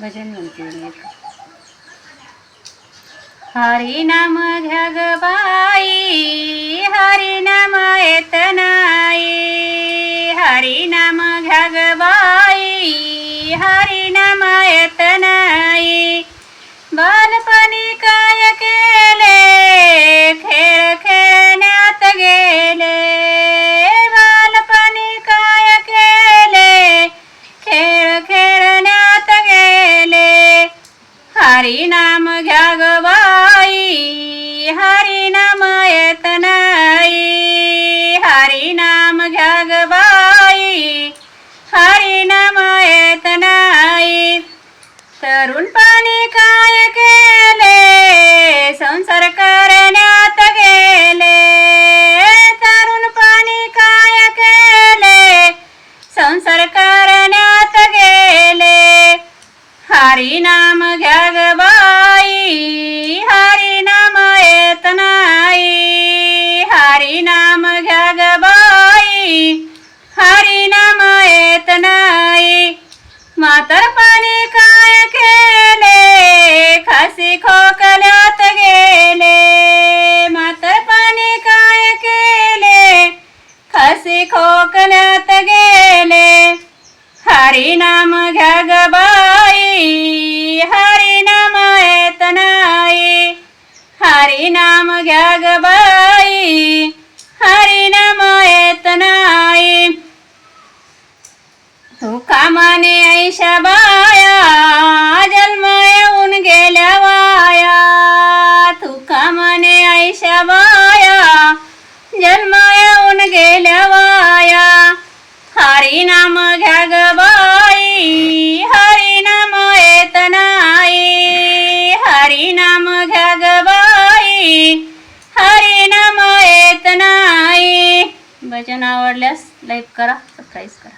भजन म्हणते हरी नाम घ्या ग बाई हरी नाम येत नाही. हरी नाम घ्या ग बाई हरी नाम येत नाही. बालपणी काय हरी नाम घ्या ग हरी नाम येत नाही हरी नाम घ्या ग हरी नाम येत नाही तरुण पाणी काय केले, संसार करण्यात गेले? तरुण पाणी काय केले, संसार हरी नाम घ्या ग बाई हरी नाम येत नाही. हरी नाम घ्या ग बाई हरी नाम येत नाही. पाणी काय केले खासी खोकल्यात गेले. म्हातारपणी काय केले खासी खोकल्यात गेले. हरी नाम घ्या ग नाम घ्या ग बाई हरी नाम येत नाही. तू कामाने ऐशा बाया जन्म येऊन गेल्या वाया. तू कामाने ऐशा बाया जन्म येऊन गेल्या वाया नाम येत नाही. भजन आवडल्यास लाईक करा सबस्क्राईब करा.